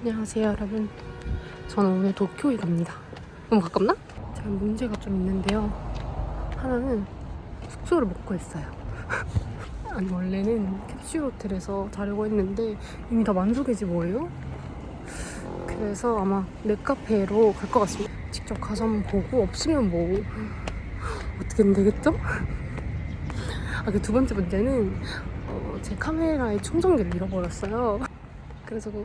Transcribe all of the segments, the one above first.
안녕하세요 여러분. 저는 오늘 도쿄에 갑니다. 너무 가깝나? 제가 문제가 좀 있는데요. 하나는 숙소를 못 구했어요. 아니 원래는 캡슐 호텔에서 자려고 했는데 이미 다 만족이지 뭐예요? 그래서 아마 넷카페로 갈 것 같습니다. 직접 가서 한번 보고 없으면 뭐. 어떻게든 되겠죠? 아 그 두 번째 문제는 어, 제 카메라의 충전기를 잃어버렸어요. 그래서 그,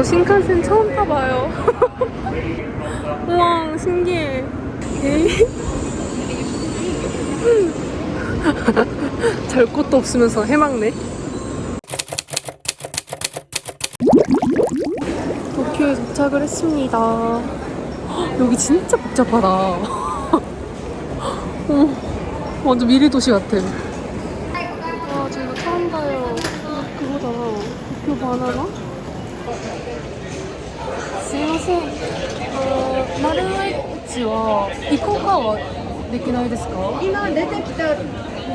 저 신칸센 처음 타봐요. 우와, 신기해. 잘 것도 없으면서 해맑네. 도쿄에 도착을 했습니다. 헉, 여기 진짜 복잡하다. 어, 완전 미래 도시 같아. 아, 저 이거 처음 봐요. 아, 그거다. 도쿄 바나나? すいません。あの、丸の内は移行化はできないですか今出てきた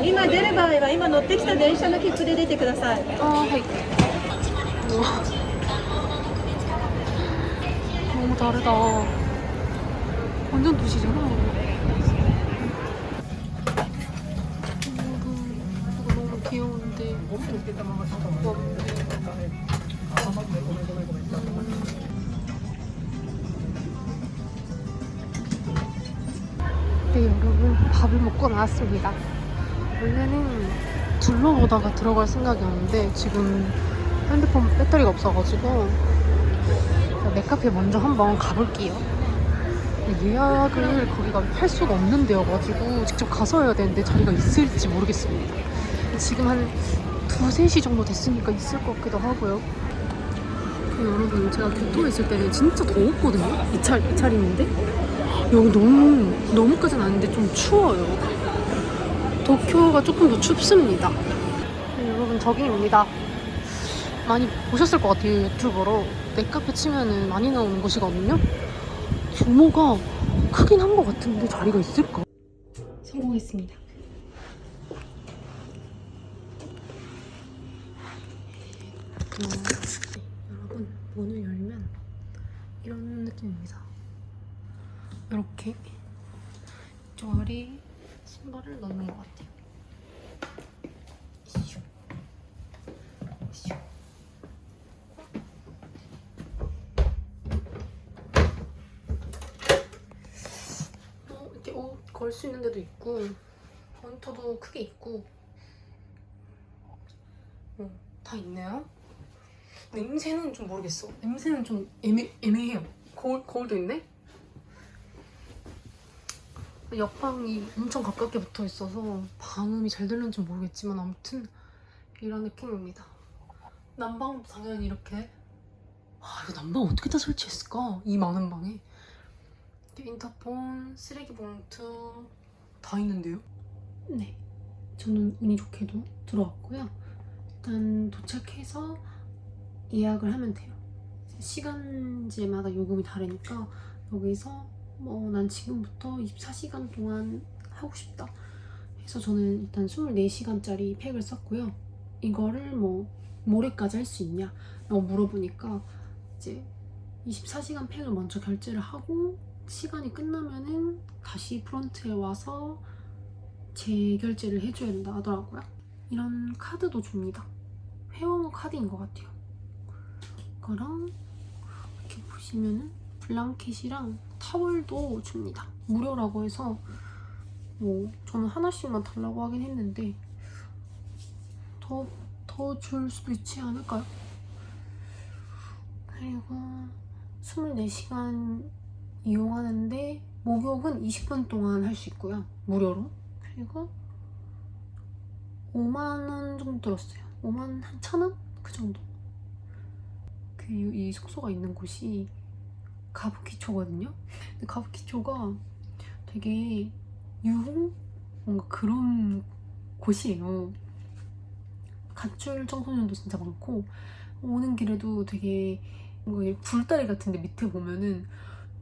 今出る場合は今乗ってきた電車の切符で出てくださいあーはいうわ너무 다르다 완전 도시잖아 이거 너무 귀여운데 밥을 먹고 나왔습니다 원래는 둘러보다가 들어갈 생각이었는데 지금 핸드폰 배터리가 없어가지고 맥카페 먼저 한번 가볼게요. 예약을 거기가 할 수가 없는 데여가지고 직접 가서 해야 되는데 자리가 있을지 모르겠습니다. 지금 한 두세 시 정도 됐으니까 있을 것 같기도 하고요. 여러분 제가 교토에 있을 때는 진짜 더웠거든요. 이, 차, 이 차림인데 여기 너무 너무까지는 아닌데 좀 추워요. 도쿄가 조금 더 춥습니다. 네, 여러분 저기입니다. 많이 보셨을 것 같아요 유튜브로 넷카페 치면은 많이 나오는 곳이거든요. 규모가 크긴 한 것 같은데 자리가 있을까? 성공했습니다. 어, 여러분 문을 열면 이런 느낌입니다. 이렇게 저리 신발을 넣는 것 같아요. 슈. 슈. 어, 이렇게 옷 걸 수 있는 데도 있고 모니터도 크게 있고 어, 다 있네요. 냄새는 좀 모르겠어. 냄새는 좀 애매, 애매해요. 거울, 거울도 있네? 옆방이 엄청 가깝게 붙어 있어서 방음이 잘 들는지 모르겠지만 아무튼 이런 느낌입니다. 난방도 당연히 이렇게 아 이거 난방 어떻게 다 설치했을까? 이 많은 방에 인터폰, 쓰레기 봉투 다 있는데요? 네, 저는 운이 좋게도 들어왔고요. 일단 도착해서 예약을 하면 돼요. 시간제마다 요금이 다르니까 여기서 뭐난 지금부터 24시간 동안 하고 싶다 해서 저는 일단 24시간짜리 팩을 썼고요. 이거를 뭐 모레까지 할 수 있냐 라고 물어보니까 이제 24시간 팩을 먼저 결제를 하고 시간이 끝나면은 다시 프론트에 와서 재결제를 해줘야 된다 하더라고요. 이런 카드도 줍니다. 회원 카드인 것 같아요. 이거랑 이렇게 보시면은 블랑켓이랑 타월도 줍니다. 무료라고 해서 뭐 저는 하나씩만 달라고 하긴 했는데 더 더 줄 수도 있지 않을까요? 그리고 24시간 이용하는데 목욕은 20분 동안 할 수 있고요. 무료로. 그리고 5만 원 정도 들었어요. 5만 한 천 원? 그 정도. 그 이 숙소가 있는 곳이 가부키초거든요. 근데 가부키초가 되게 유흥 뭔가 그런 곳이에요. 가출 청소년도 진짜 많고 오는 길에도 되게 뭔가 이 굴다리 같은데 밑에 보면은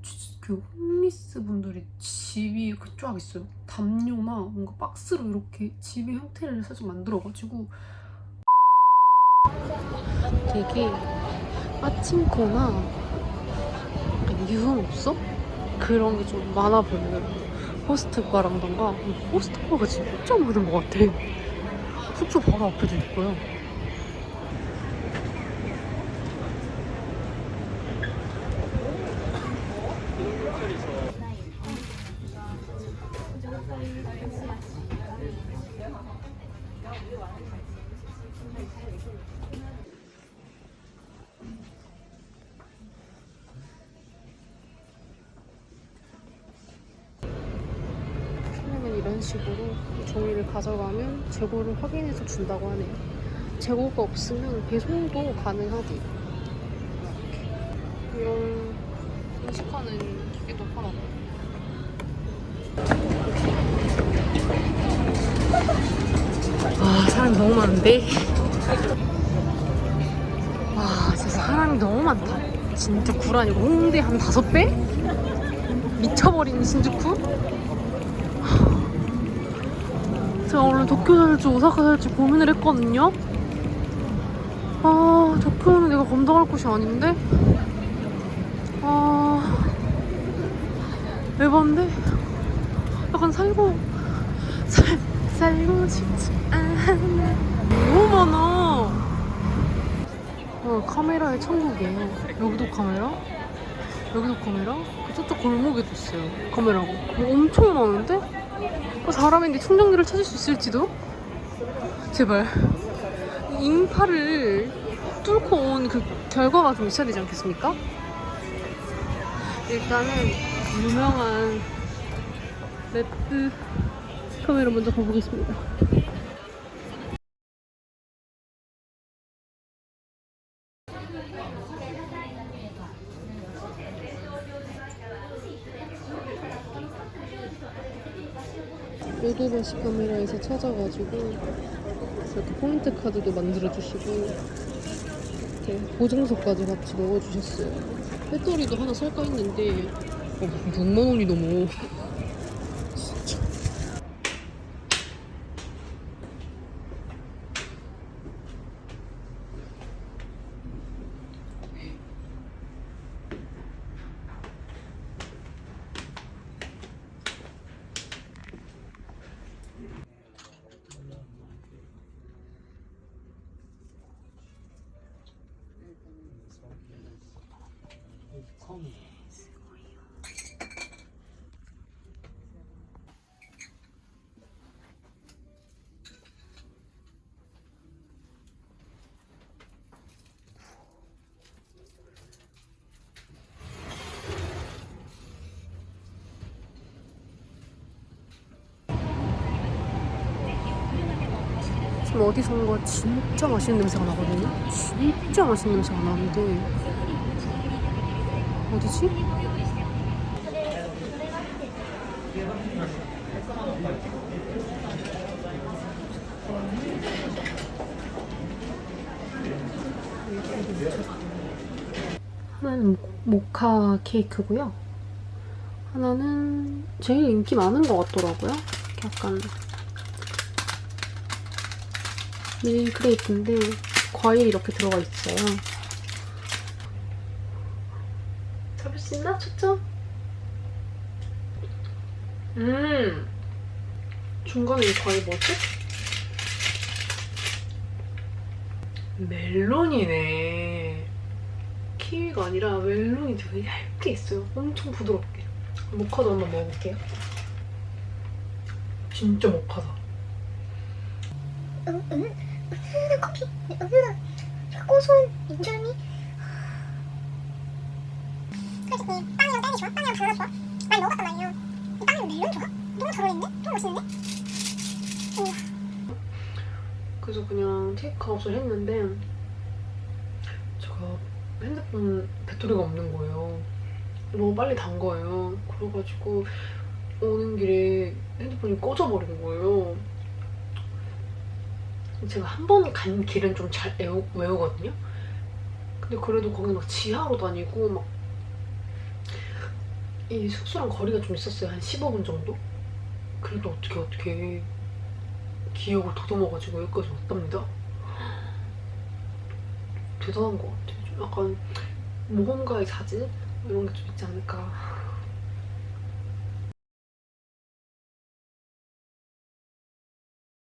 주- 그 홈리스 분들이 집이 이렇게 쫙 있어요. 담요나 뭔가 박스로 이렇게 집의 형태를 살짝 만들어가지고 되게 빠친코나 약간 유흥업소 그런 게 좀 많아 보여요. 호스트바랑던가 호스트바가 진짜 많은 것 같아. 숙소 바로 앞에도 있고요. 식으로 종이를 가져가면 재고를 확인해서 준다고 하네요. 재고가 없으면 배송도 가능하대요. 이런 인식하는 기계도 팔아요. 아, 사람이 너무 많은데? 와, 진짜 사람이 너무 많다. 진짜 구라니고 홍대 한 다섯 배? 미쳐버린 신주쿠? 제가 원래 도쿄 살지 오사카 살지 고민을 했거든요. 아 도쿄는 내가 감당할 곳이 아닌데. 아 에반데. 약간 살고 살 살고 싶지 않아. 너무 많아. 어, 카메라의 천국이에요. 여기도 카메라? 여기도 카메라? 그 저쪽 골목에도 있어요. 카메라가. 어, 엄청 많은데? 어, 사람인데 충전기를 찾을 수 있을지도? 제발. 인파를 뚫고 온 그 결과가 좀 있어야 되지 않겠습니까? 일단은 유명한 랩드 카메라 먼저 가보겠습니다. 카메라에서 찾아가지고 이렇게 포인트 카드도 만들어주시고 이렇게 보증서까지 같이 넣어주셨어요. 배터리도 하나 살까 했는데 어, 6만 원이 넘어. 지금 어디선가 진짜 맛있는 냄새가 나거든요. 진짜 맛있는 냄새가 나는데 어디지? 하나는 모- 모카 케이크고요. 하나는 제일 인기 많은 것 같더라고요. 약간 밀크레이프인데 과일 이렇게 들어가 있어요. 잡을 수 있나? 초점? 음 중간에 이 과일 뭐지? 멜론이네. 키위가 아니라 멜론이 되게 얇게 있어요. 엄청 부드럽게. 모카도 한번 먹어볼게요. 진짜 모카다. 음, 커피, 음, 고소한 인절미. 솔직히 빵이랑 딸기 좋아? 빵이랑 바나나 좋아? 많이 말이에요. 이 빵이랑 멜론 좋아? 너무 잘 어울리는데? 너무 맛있는데? 그래서 그냥 테이크아웃을 했는데 제가 핸드폰 배터리가 없는 거예요. 너무 빨리 단 거예요. 그래가지고 오는 길에 핸드폰이 꺼져버린 거예요. 제가 한 번 간 길은 좀 잘 외우거든요. 근데 그래도 거기 막 지하로 다니고 막 이 숙소랑 거리가 좀 있었어요. 한 15분 정도? 그래도 어떻게 어떻게 기억을 더듬어가지고 여기까지 왔답니다. 대단한 것 같아요. 좀 약간 모험가의 자질? 이런 게 좀 있지 않을까.